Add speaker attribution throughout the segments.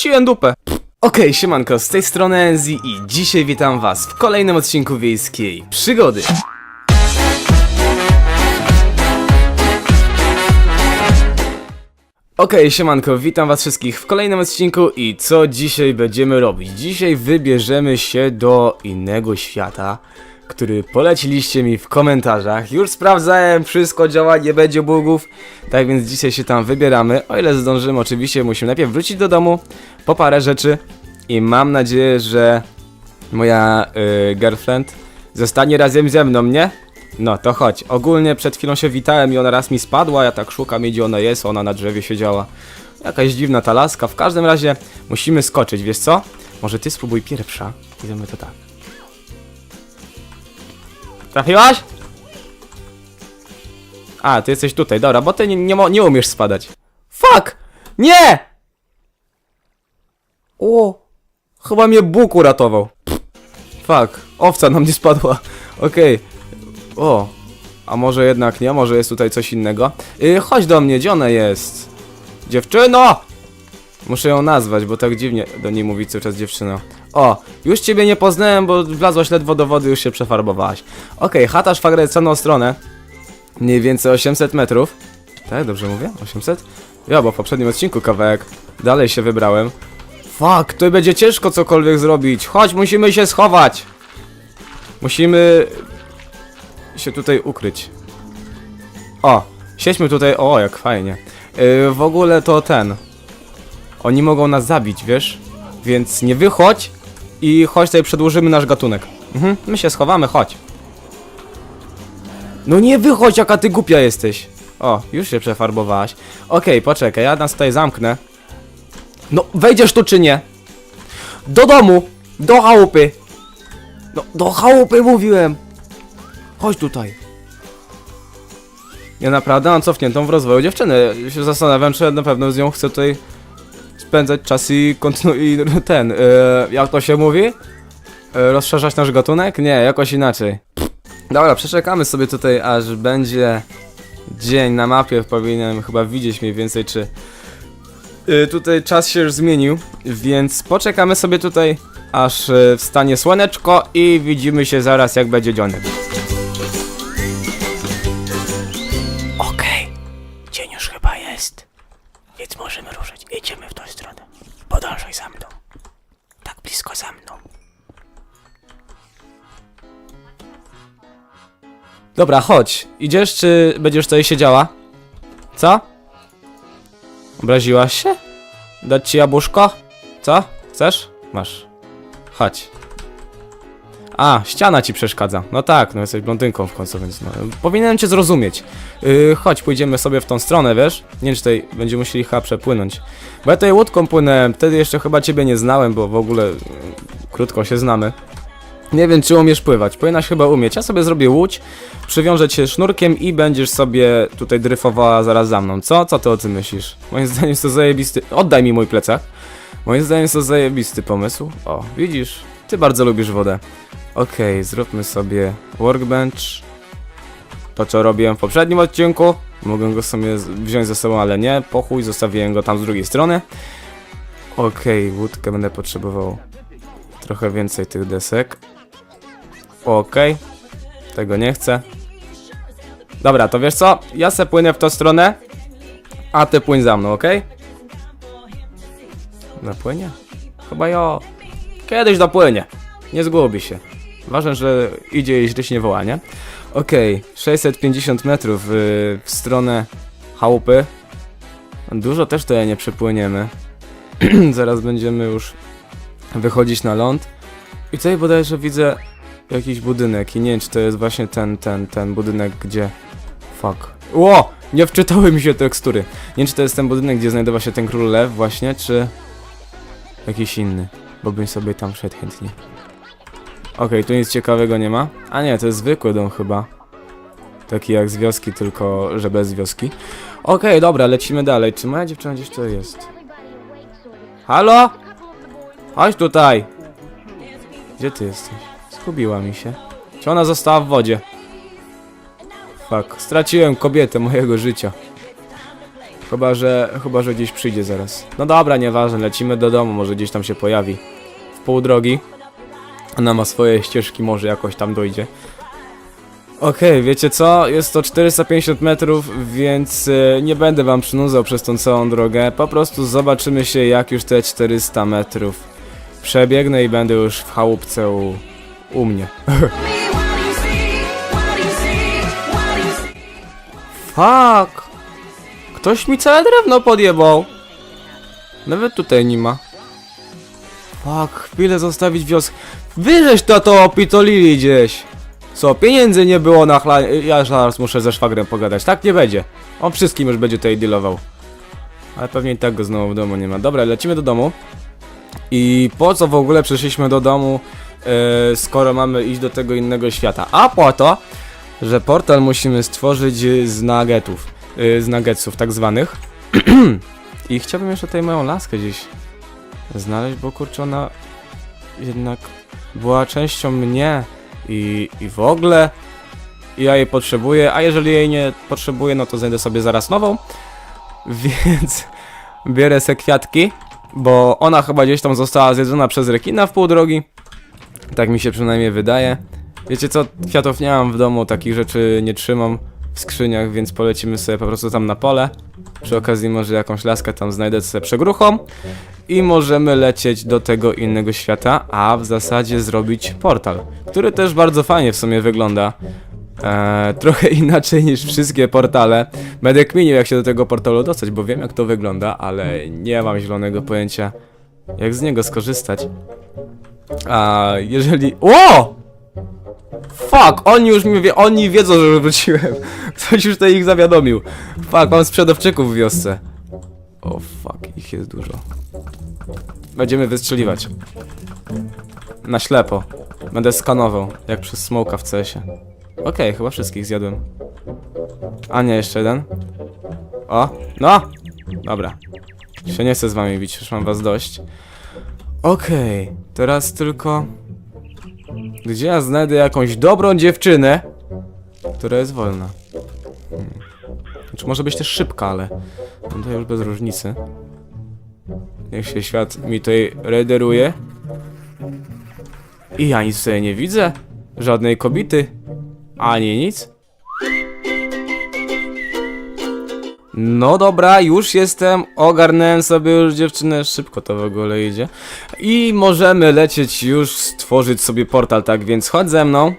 Speaker 1: straciłem dupę. Okej, siemanko, z tej strony Enzi i dzisiaj witam was w kolejnym odcinku wiejskiej przygody. Okej, siemanko, witam was wszystkich w kolejnym odcinku i co dzisiaj będziemy robić? Dzisiaj wybierzemy się do innego świata, który poleciliście mi w komentarzach. Już sprawdzałem, wszystko działa, nie będzie bugów, tak więc dzisiaj się tam wybieramy. O ile zdążymy, oczywiście musimy najpierw wrócić do domu, po parę rzeczy i mam nadzieję, że moja y, girlfriend zostanie razem ze mną, nie? No to chodź. Ogólnie przed chwilą się witałem i ona raz mi spadła, ja tak szukam gdzie ona jest, ona na drzewie siedziała. Jakaś dziwna ta laska. W każdym razie musimy skoczyć, wiesz co? Może ty spróbuj pierwsza. Idziemy to tak. Trafiłaś? A, ty jesteś tutaj, dobra, bo ty nie, nie, nie umiesz spadać. Fuck! Nie! O! Chyba mnie Bóg uratował. Fuck, owca nam nie spadła. Okej. O, a może jednak nie, może jest tutaj coś innego. Yy, chodź do mnie, gdzie ona jest? Dziewczyno! Muszę ją nazwać, bo tak dziwnie do niej mówić cały czas dziewczyno. O, już ciebie nie poznałem, bo wlazłaś ledwo do wody, już się przefarbowałaś. Okej, chata szwagra jest w stronę. Mniej więcej 800 metrów. Tak, dobrze mówię? 800? Ja, bo w poprzednim odcinku kawałek dalej się wybrałem. Fuck, to będzie ciężko cokolwiek zrobić. Chodź, musimy się schować. Musimy się tutaj ukryć. O, siedźmy tutaj. O, jak fajnie. Yy, w ogóle to ten. Oni mogą nas zabić, wiesz? Więc nie wychodź i chodź tutaj przedłużymy nasz gatunek. Mhm, my się schowamy, chodź. No nie wychodź, jaka ty głupia jesteś. O, już się przefarbowałaś. Okej, poczekaj, ja nas tutaj zamknę. No, wejdziesz tu czy nie? Do domu! Do chałupy! No, do chałupy mówiłem! Chodź tutaj. Ja naprawdę mam cofniętą w rozwoju dziewczynę. Się zastanawiam, czy na pewno z nią chcę tutaj spędzać czas i kontynuować ten, e, jak to się mówi? E, rozszerzać nasz gatunek? Nie, jakoś inaczej. Dobra, przeczekamy sobie tutaj, aż będzie dzień na mapie. Powinienem chyba widzieć mniej więcej, czy y, tutaj czas się już zmienił, więc poczekamy sobie tutaj, aż y, wstanie słoneczko i widzimy się zaraz, jak będzie dzionek. Dobra, chodź. Idziesz, czy będziesz tutaj siedziała? Co? Obraziłaś się? Dać ci jabłuszko? Co? Chcesz? Masz. Chodź. A, ściana ci przeszkadza. No tak, no jesteś blondynką w końcu, więc no, powinienem cię zrozumieć. Yy, chodź, pójdziemy sobie w tą stronę, wiesz? Nie wiem, czy tutaj będziemy musieli chyba przepłynąć. Bo ja tutaj łódką płynąłem, wtedy jeszcze chyba ciebie nie znałem, bo w ogóle yy, krótko się znamy. Nie wiem, czy umiesz pływać. Powinnaś chyba umieć. Ja sobie zrobię łódź, przywiążę cię sznurkiem i będziesz sobie tutaj dryfowała zaraz za mną. Co? Co ty o tym myślisz? Moim zdaniem jest to zajebisty... Oddaj mi mój plecak. Moim zdaniem jest to zajebisty pomysł. O, widzisz? Ty bardzo lubisz wodę. Okej, zróbmy sobie workbench. To, co robiłem w poprzednim odcinku. Mogę go sobie wziąć ze sobą, ale nie. Pochuj, zostawiłem go tam z drugiej strony. Okej, łódkę będę potrzebował trochę więcej tych desek. Okej. Tego nie chcę. Dobra, to wiesz co? Ja se płynę w tą stronę, a ty płyń za mną, okej? Dopłynie? Chyba ja. Kiedyś dopłynie. Nie zgubi się. Ważne, że idzie i źle się nie woła, nie? Okej, 650 metrów y, w stronę chałupy. Dużo też tutaj nie przepłyniemy. Zaraz będziemy już wychodzić na ląd. I tutaj bodajże widzę jakiś budynek i nie wiem, czy to jest właśnie ten, ten, ten budynek, gdzie... Fuck. Ło! Nie wczytały mi się tekstury. Nie wiem, czy to jest ten budynek, gdzie znajdował się ten król lew właśnie, czy... Jakiś inny. Bo bym sobie tam wszedł chętnie. Okej, tu nic ciekawego nie ma. A nie, to jest zwykły dom chyba. Taki jak z wioski, tylko że bez wioski. Okej, dobra, lecimy dalej. Czy moja dziewczyna gdzieś tu jest? Halo? Chodź tutaj! Gdzie ty jesteś? Zgubiła mi się. Czy ona została w wodzie? Fuck, straciłem kobietę mojego życia. Chyba, że, chyba, że gdzieś przyjdzie zaraz. No dobra, nieważne, lecimy do domu, może gdzieś tam się pojawi. W pół drogi. Ona ma swoje ścieżki, może jakoś tam dojdzie. Okej, wiecie co? Jest to 450 metrów, więc e, nie będę wam przynudzał przez tą całą drogę. Po prostu zobaczymy się, jak już te 400 metrów przebiegnę i będę już w chałupce u, u mnie. Fuck! Ktoś mi całe drewno podjebał. Nawet tutaj nie ma. Fuck, chwilę zostawić wioskę. Wyżeś to to opitolili gdzieś. Co, pieniędzy nie było na chla... Ja zaraz muszę ze szwagrem pogadać. Tak nie będzie. On wszystkim już będzie tutaj dealował. Ale pewnie i tak go znowu w domu nie ma. Dobra, lecimy do domu. I po co w ogóle przyszliśmy do domu, skoro mamy iść do tego innego świata? A po to, że portal musimy stworzyć e, z nuggetów, e, z nuggetsów tak zwanych. I chciałbym jeszcze tutaj moją laskę gdzieś znaleźć, bo kurczę ona jednak była częścią mnie i, i w ogóle ja jej potrzebuję, a jeżeli jej nie potrzebuję, no to znajdę sobie zaraz nową. Więc bierę se kwiatki, bo ona chyba gdzieś tam została zjedzona przez rekina w pół drogi. Tak mi się przynajmniej wydaje. Wiecie co, kwiatów nie mam w domu, takich rzeczy nie trzymam w skrzyniach, więc polecimy sobie po prostu tam na pole. Przy okazji może jakąś laskę tam znajdę sobie przegruchą i możemy lecieć do tego innego świata, a w zasadzie zrobić portal, który też bardzo fajnie w sumie wygląda. Eee, trochę inaczej niż wszystkie portale. Będę kminił jak się do tego portalu dostać, bo wiem jak to wygląda, ale nie mam zielonego pojęcia jak z niego skorzystać. A jeżeli... O! Fuck, oni już mi wie, oni wiedzą, że wróciłem. Ktoś już tutaj ich zawiadomił. Fuck, mam sprzedawczyków w wiosce. O fuck, ich jest dużo. Będziemy wystrzeliwać. Na ślepo. Będę skanował, jak przez smoka w CS-ie. Okej, chyba wszystkich zjadłem. A nie, jeszcze jeden. O, no! Dobra. Się nie chcę z wami bić, już mam was dość. Okej, teraz tylko... Gdzie ja znajdę jakąś dobrą dziewczynę, która jest wolna? Hmm. Znaczy może być też szybka, ale... No to już bez różnicy. Niech się świat mi tutaj rederuje. I ja nic sobie nie widzę. Żadnej kobiety. Ani nic. No dobra, już jestem. Ogarnąłem sobie już dziewczynę. Szybko to w ogóle idzie. I możemy lecieć już, stworzyć sobie portal, tak więc chodź ze mną.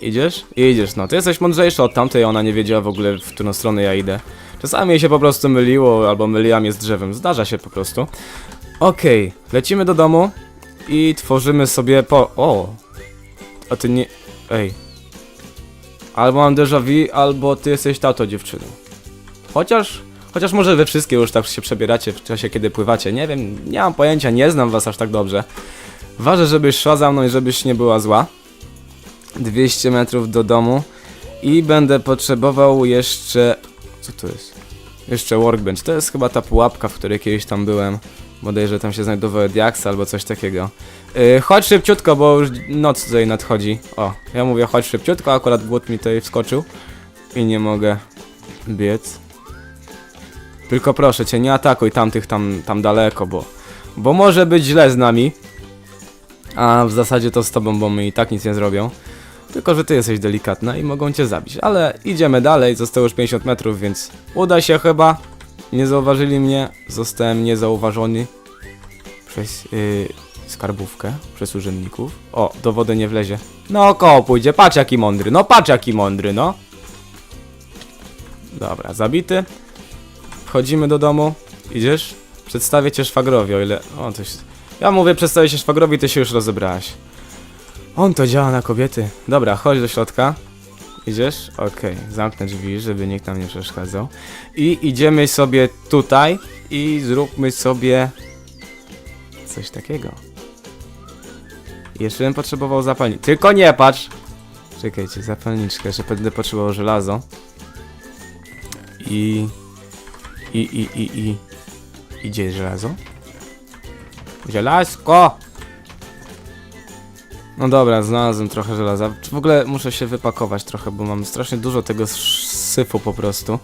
Speaker 1: Idziesz? Idziesz, no. Ty jesteś mądrzejszy od tamtej, ona nie wiedziała w ogóle, w którą stronę ja idę. Czasami jej się po prostu myliło, albo myliła mnie z drzewem. Zdarza się po prostu. Okej, lecimy do domu i tworzymy sobie po... O! A ty nie... Ej. Albo mam déjà vu, albo ty jesteś tato dziewczyną. Chociaż... Chociaż może wy wszystkie już tak się przebieracie w czasie, kiedy pływacie. Nie wiem, nie mam pojęcia, nie znam was aż tak dobrze. Ważę, żebyś szła za mną i żebyś nie była zła. 200 metrów do domu. I będę potrzebował jeszcze... Co to jest? Jeszcze workbench. To jest chyba ta pułapka, w której kiedyś tam byłem. Bodajże tam się znajdowały diaksy albo coś takiego. Yy, chodź szybciutko, bo już noc tutaj nadchodzi. O, ja mówię chodź szybciutko, akurat głód mi tutaj wskoczył. I nie mogę biec. Tylko proszę cię, nie atakuj tamtych tam, tam daleko, bo... Bo może być źle z nami. A w zasadzie to z tobą, bo my i tak nic nie zrobią. Tylko, że ty jesteś delikatna i mogą cię zabić. Ale idziemy dalej, zostało już 50 metrów, więc uda się chyba. Nie zauważyli mnie, zostałem niezauważony przez yy, skarbówkę, przez urzędników. O, do wody nie wlezie. No koło pójdzie, patrz jaki mądry, no patrz jaki mądry, no. Dobra, zabity. Wchodzimy do domu. Idziesz? Przedstawię cię szwagrowi, o ile... O, się... Ja mówię, przedstawię się szwagrowi, ty się już rozebrałaś. On to działa na kobiety. Dobra, chodź do środka. Idziesz? Okej, zamknę drzwi, żeby nikt nam nie przeszkadzał. I idziemy sobie tutaj i zróbmy sobie coś takiego. Jeszcze bym potrzebował zapalniczki. Tylko nie patrz! Czekajcie, zapalniczkę, że będę potrzebował żelazo. I... I, i, i, i... Idzie żelazo? Żelazko! No dobra, znalazłem trochę żelaza. Czy w ogóle muszę się wypakować trochę, bo mam strasznie dużo tego syfu po prostu.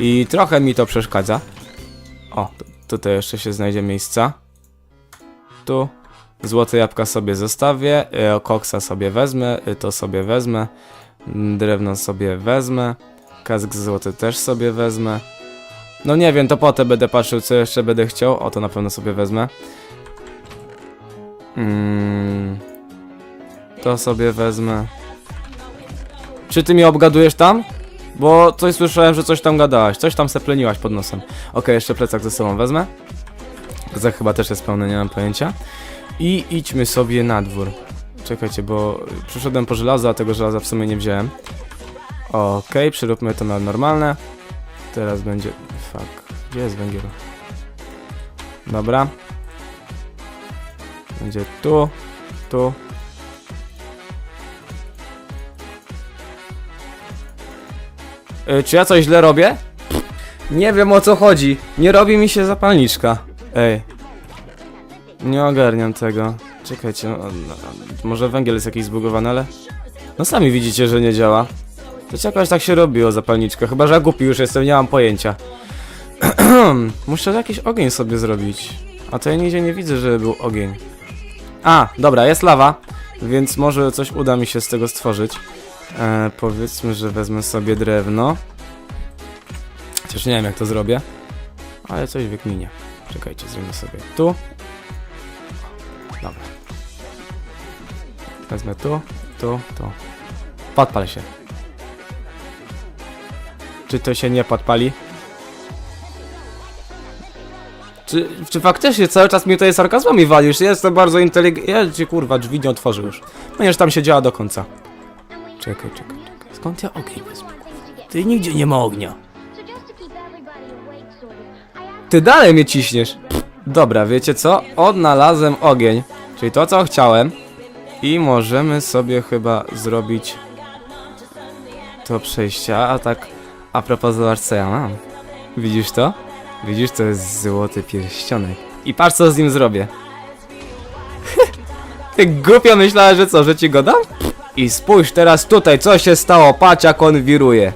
Speaker 1: I trochę mi to przeszkadza. O, tu- tutaj jeszcze się znajdzie miejsca. Tu. Złote jabłka sobie zostawię, y, koksa sobie wezmę, y, to sobie wezmę, mm, drewno sobie wezmę, kask złoty też sobie wezmę. No nie wiem, to potem będę patrzył, co jeszcze będę chciał. O, to na pewno sobie wezmę. Mm, to sobie wezmę. Czy ty mnie obgadujesz tam? Bo coś słyszałem, że coś tam gadałaś, coś tam sepleniłaś pod nosem. Okej, jeszcze plecak ze sobą wezmę. Plecak chyba też jest pełny, nie mam pojęcia. I idźmy sobie na dwór. Czekajcie, bo przyszedłem po żelazo, a tego żelaza w sumie nie wziąłem. Okej, przyróbmy to na normalne. Teraz będzie... Fuck. Gdzie jest węgiel? Dobra. Będzie tu, tu. Y, czy ja coś źle robię? Nie wiem o co chodzi. Nie robi mi się zapalniczka. Ej. Nie ogarniam tego. Czekajcie, no, no, może węgiel jest jakiś zbugowany, ale... No sami widzicie, że nie działa. To jakoś tak się robiło zapalniczka, chyba że ja głupi już jestem, nie mam pojęcia. Muszę jakiś ogień sobie zrobić. A to ja nigdzie nie widzę, żeby był ogień. A, dobra, jest lawa, więc może coś uda mi się z tego stworzyć. E, powiedzmy, że wezmę sobie drewno. Chociaż nie wiem jak to zrobię. Ale coś wykminie. Czekajcie, zrobimy sobie tu. Dobra. Wezmę tu, tu, tu. Podpal się. Czy to się nie podpali? Czy, czy faktycznie cały czas mi tutaj sarkazmami walisz? Jestem bardzo inteligentny. Ja cię kurwa drzwi nie otworzę już. Będziesz tam siedziała do końca. Czekaj, czekaj, czekaj. Skąd ja ogień wezmę? Ty nigdzie nie ma ognia. Ty dalej mnie ciśniesz. Dobra, wiecie co? Odnalazłem ogień. Czyli to, co chciałem. I możemy sobie chyba zrobić to przejście. A tak, a propos, zobacz co ja mam. Widzisz to? Widzisz, to jest złoty pierścionek. I patrz, co z nim zrobię. Ty głupio myślałeś, że co, że ci go dam? I spójrz teraz tutaj, co się stało. Patrz, jak on wiruje.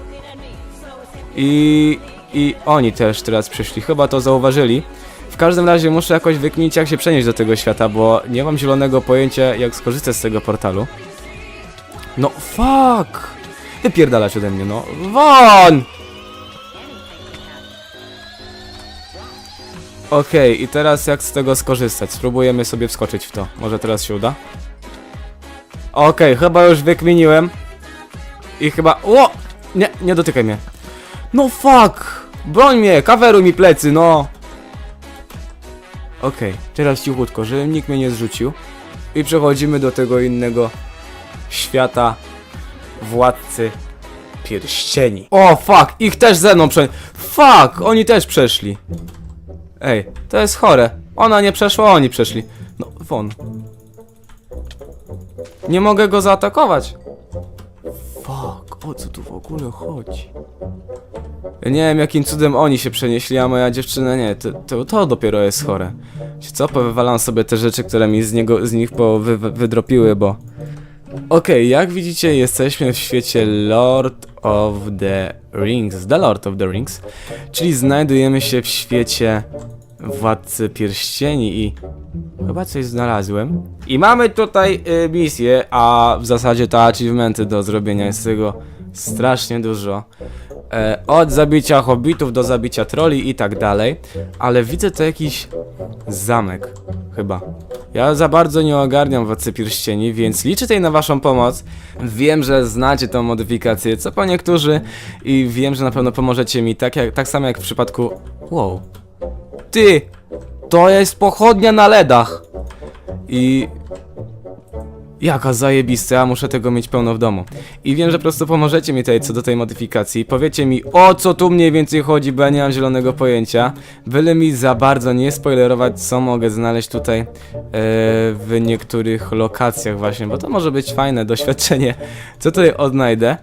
Speaker 1: I, I oni też teraz przyszli, chyba to zauważyli. W każdym razie muszę jakoś wykminić jak się przenieść do tego świata, bo nie mam zielonego pojęcia jak skorzystać z tego portalu. No fuck! Wypierdalać ode mnie, no. Won! Okej, i teraz jak z tego skorzystać? Spróbujemy sobie wskoczyć w to. Może teraz się uda? Okej, chyba już wykminiłem. I chyba... Ło! Nie, nie dotykaj mnie. No fuck! Broń mnie, kaweruj mi plecy, no! Okej, teraz cichutko, żeby nikt mnie nie zrzucił. I przechodzimy do tego innego świata władcy pierścieni. O fuck, ich też ze mną prze... Fuck, oni też przeszli. Ej, to jest chore. Ona nie przeszła, oni przeszli. No, won. Nie mogę go zaatakować. Fuck, o co tu w ogóle chodzi? Ja nie wiem jakim cudem oni się przenieśli, a moja dziewczyna nie. To, to, to dopiero jest chore. Wiecie co, powywalam sobie te rzeczy, które mi z, niego, z nich po, wy, wy, wydropiły, bo... Okej, jak widzicie jesteśmy w świecie Lord of the Rings, The Lord of the Rings, czyli znajdujemy się w świecie Władcy Pierścieni i chyba coś znalazłem. I mamy tutaj y, misję, a w zasadzie to achievementy do zrobienia jest tego strasznie dużo. E, od zabicia hobbitów do zabicia troli i tak dalej, ale widzę to jakiś zamek, chyba. Ja za bardzo nie ogarniam Władcy Pierścieni, więc liczę tutaj na waszą pomoc. Wiem, że znacie tą modyfikację, co po niektórzy i wiem, że na pewno pomożecie mi, tak, jak, tak samo jak w przypadku... Wow. Ty! To jest pochodnia na ledach! I... Jaka zajebista, ja muszę tego mieć pełno w domu. I wiem, że po prostu pomożecie mi tutaj co do tej modyfikacji. Powiecie mi o co tu mniej więcej chodzi, bo ja nie mam zielonego pojęcia. Byle mi za bardzo nie spoilerować, co mogę znaleźć tutaj e, w niektórych lokacjach właśnie, bo to może być fajne doświadczenie, co tutaj odnajdę.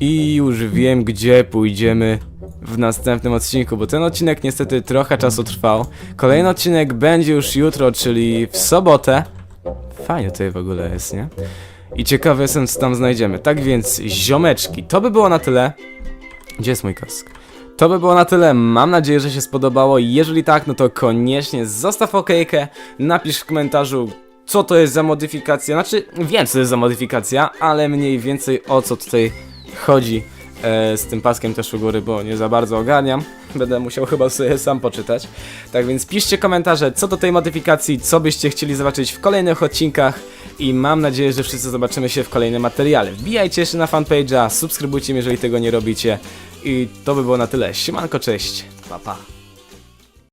Speaker 1: I już wiem, gdzie pójdziemy w następnym odcinku, bo ten odcinek niestety trochę czasu trwał. Kolejny odcinek będzie już jutro, czyli w sobotę. Fajnie tutaj w ogóle jest, nie? I ciekawy jestem, co tam znajdziemy. Tak więc, ziomeczki, to by było na tyle. Gdzie jest mój kask? To by było na tyle. Mam nadzieję, że się spodobało. Jeżeli tak, no to koniecznie zostaw okejkę. Napisz w komentarzu, co to jest za modyfikacja. Znaczy, wiem, co to jest za modyfikacja, ale mniej więcej o co tutaj chodzi e, z tym paskiem też u góry, bo nie za bardzo ogarniam. Będę musiał chyba sobie sam poczytać. Tak więc piszcie komentarze, co do tej modyfikacji, co byście chcieli zobaczyć w kolejnych odcinkach. I mam nadzieję, że wszyscy zobaczymy się w kolejnym materiale. Wbijajcie jeszcze na fanpage'a, subskrybujcie, jeżeli tego nie robicie. I to by było na tyle. Siemanko, cześć. Pa, pa.